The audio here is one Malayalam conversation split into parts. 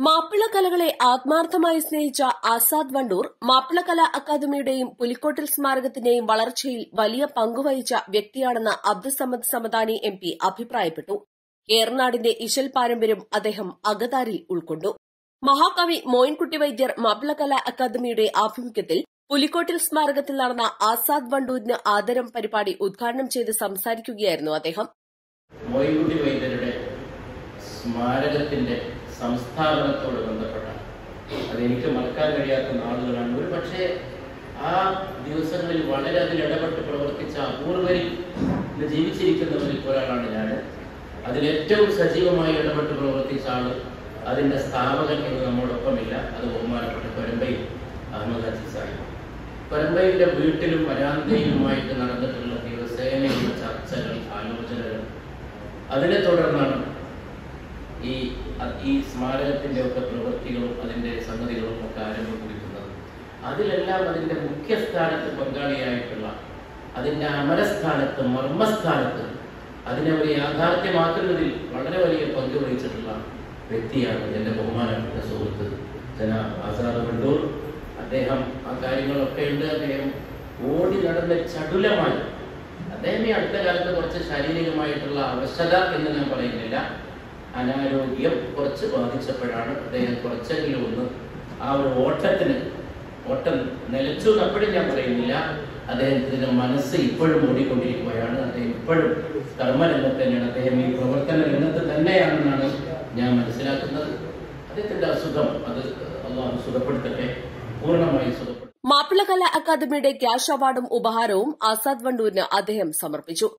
മാപ്പിള കലകളെ ആത്മാർത്ഥമായി സ്നേഹിച്ച ആസാദ് വണ്ടൂർ മാപ്പിള അക്കാദമിയുടെയും പുലിക്കോട്ടിൽ സ്മാരകത്തിന്റെയും വളർച്ചയിൽ വലിയ പങ്കുവഹിച്ച വ്യക്തിയാണെന്ന് അബ്ദുസമദ് സമദാനി എം പി അഭിപ്രായപ്പെട്ടു. ഏറനാടിന്റെ ഇശൽ പാരമ്പര്യം അദ്ദേഹം അകതാരിൽ ഉൾക്കൊണ്ടു. മഹാകവി മോയിൻകുട്ടി വൈദ്യർ മാപ്പിള അക്കാദമിയുടെ ആഭിമുഖ്യത്തിൽ പുലിക്കോട്ടിൽ സ്മാരകത്തിൽ നടന്ന ആസാദ് വണ്ടൂരിന് ആദരം പരിപാടി ഉദ്ഘാടനം ചെയ്ത് സംസാരിക്കുകയായിരുന്നു അദ്ദേഹം. മോയിൻകുട്ടി വൈദ്യരുടെ സ്മാരകത്തിന്റെ സംസ്ഥാപനത്തോട് ബന്ധപ്പെട്ട അതെനിക്ക് മറക്കാൻ കഴിയാത്ത നാളുകളാണ്. ഒരു പക്ഷേ ആ ദിവസങ്ങളിൽ വളരെ അതിൽ ഇടപെട്ട് പ്രവർത്തിച്ച അപൂർവരിൽ ഇന്ന് ജീവിച്ചിരിക്കുന്നവരിൽ ഒരാളാണ് ഞാൻ അതിൽ ഏറ്റവും സജീവമായി ഇടപെട്ട് പ്രവർത്തിച്ച ആൾ അതിന്റെ സ്ഥാപകൻ എന്ന് നമ്മോടൊപ്പമില്ല. അത് ബഹുമാനപ്പെട്ട കൊരമ്പയിൽ അഹമ്മദ് അജി സാഹിബ്. കൊരമ്പയിലെ വീട്ടിലും വരാന്തയിലുമായിട്ട് നടന്നിട്ടുള്ള ദിവസേനയുള്ള ചർച്ചകൾ ആലോചനകൾ അതിനെ തുടർന്നാണ് ഈ സ്മാരകത്തിന്റെ ഒക്കെ പ്രവൃത്തികളും അതിന്റെ സംഗതികളും ഒക്കെ ആരംഭം കുറിക്കുന്നത്. അതിലെല്ലാം അതിന്റെ മുഖ്യസ്ഥാനത്ത് പങ്കാളിയായിട്ടുള്ള അതിന്റെ അമരസ്ഥാനത്ത് മർമ്മസ്ഥാനത്ത് അതിനെ ഒരു യാഥാർത്ഥ്യമാക്കുന്നതിൽ വളരെ വലിയ പങ്ക് വഹിച്ചിട്ടുള്ള വ്യക്തിയാണ് എന്റെ ബഹുമാനപ്പെട്ട സുഹൃത്ത് ജന വണ്ടൂർ അദ്ദേഹം ആ കാര്യങ്ങളൊക്കെ ഉണ്ട്. അദ്ദേഹം ഓടി നടന്ന ചടുലമായി. അദ്ദേഹം ഈ അടുത്ത കാലത്ത് കുറച്ച് ശാരീരികമായിട്ടുള്ള അവശത എന്ന് ഞാൻ പറയുന്നില്ല. അനാരോഗ്യം കുറച്ച് ബാധിച്ചപ്പോഴാണ് അദ്ദേഹം കുറച്ചെങ്കിലും ഒന്ന് ആ ഒരു ഓട്ടത്തിന് ഓട്ടം നിലച്ചു എന്നപ്പോഴും ഞാൻ പറയുന്നില്ല. അദ്ദേഹത്തിന്റെ മനസ്സ് ഇപ്പോഴും ഓടിക്കൊണ്ടിരിക്കുകയാണ്. അദ്ദേഹം ഇപ്പോഴും കർമ്മരംഗത്ത് തന്നെയാണ്. അദ്ദേഹം ഈ പ്രവർത്തന രംഗത്ത് തന്നെയാണെന്നാണ് ഞാൻ മനസ്സിലാക്കുന്നത്. അദ്ദേഹത്തിന്റെ അസുഖം അത് അള്ളാഹു സുഖപ്പെടുത്തട്ടെ. പൂർണമായി സുഖപ്പെടുത്തും മാപ്പിളകല അക്കാദമിയുടെ ക്യാഷ് അവാർഡും ഉപഹാരവും ആസാദ് വണ്ടൂരിന് അദ്ദേഹം സമർപ്പിച്ചു.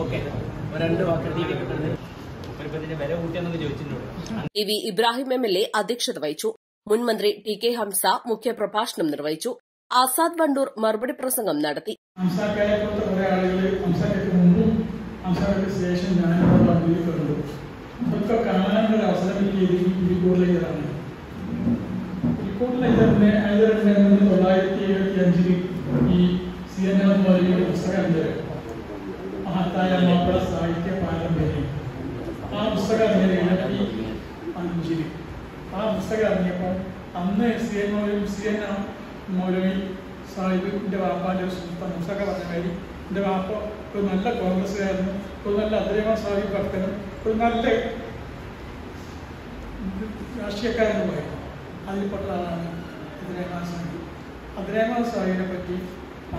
ഓക്കെ രണ്ട് വാക്കെഴുതി കിട്ടുന്നത് ഇതിന്റെ വില കൂട്ടിയാന്നൊക്കെ ചോദിച്ചിട്ടുണ്ട് E V Ibrahim M L A അധ്യക്ഷത വഹിച്ചു മുൻ മന്ത്രി ടി കെ ഹംസ മുഖ്യപ്രഭാഷണം നിർവഹിച്ചു ആസാദ് വണ്ടൂർ മറുപടി പ്രസംഗം നടത്തി ഹംസാക്കാരെ പോലത്തെ കുറെ ആളുകൾ ഹംസാക്കയ്ക്ക് മുമ്പും ഹംസാക്കയ്ക്ക് ശേഷം ഞാനിവിടെ വണ്ടിയിൽ കണ്ടു അതൊക്കെ കാണാനുള്ള ഒരു അവസരം കിട്ടിയത് ഈ പുലിക്കോട് ലൈതറാണ് പുലിക്കോട് ലൈതറിന്റെ ഹൈദറിന്റെ തൊള്ളായിരത്തി എഴുപത്തി അഞ്ചിൽ ഈ സി എൻ എം വലിയൊരു പുസ്തകമുണ്ട് മഹത്തായ മാപ്പിള സാഹിത്യ പാരമ്പര്യം. ആ പുസ്തകം ഇറങ്ങിയത് എഴുപത്തി ആ പുസ്തകം ഇറങ്ങിയപ്പോൾ അന്ന് സി എൻ മൗലവും സി എൻ മൗലവി സാഹിബിന്റെ വാപ്പാന്റെ ഒരു പുസ്തകം പറഞ്ഞ മാതിരി എന്റെ വാപ്പ ഒരു നല്ല കോൺഗ്രസ്സുകാരനും ഒരു നല്ല അദ്രൈമ സാഹിബ് ഭക്തനും ഒരു നല്ല രാഷ്ട്രീയക്കാരനുമായിരുന്നു അതിൽപ്പെട്ട ആളാണ് അദ്രൈമാൻ സാഹിബ്. അദ്രൈമാൻ സാഹിബിനെ പറ്റി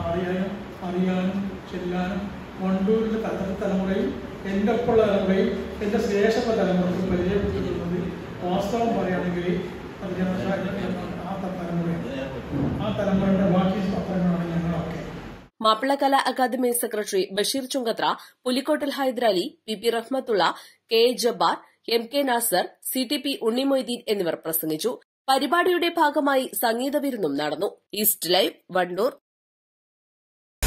അറിയാനും അറിയാനും ചെല്ലാനും വണ്ടൂരിന്റെ തലത്തെ തലമുറയും എന്റെ ഒപ്പമുള്ള തലമുറയും എന്റെ ശേഷമുള്ള തലമുറയ്ക്കും പരിചയപ്പെട്ടിട്ടുള്ളത് വാസ്തവം പറയുകയാണെങ്കിൽ അത് ആ തലമുറയാണ്. ആ തലമുറയുടെ ബാക്കി പത്രങ്ങളാണ് ഞങ്ങളൊക്കെ. Mappila Kala academy secretary Basheer Chungathara Pulikkottil Hydarali P P Rahmathulla K A Jabbar M K Nasar C T P Unnimoideen എന്നിവർ പ്രസംഗിച്ചു. പരിപാടിയുടെ ഭാഗമായി സംഗീത വിരുന്നും നടന്നു. East live Wandoor.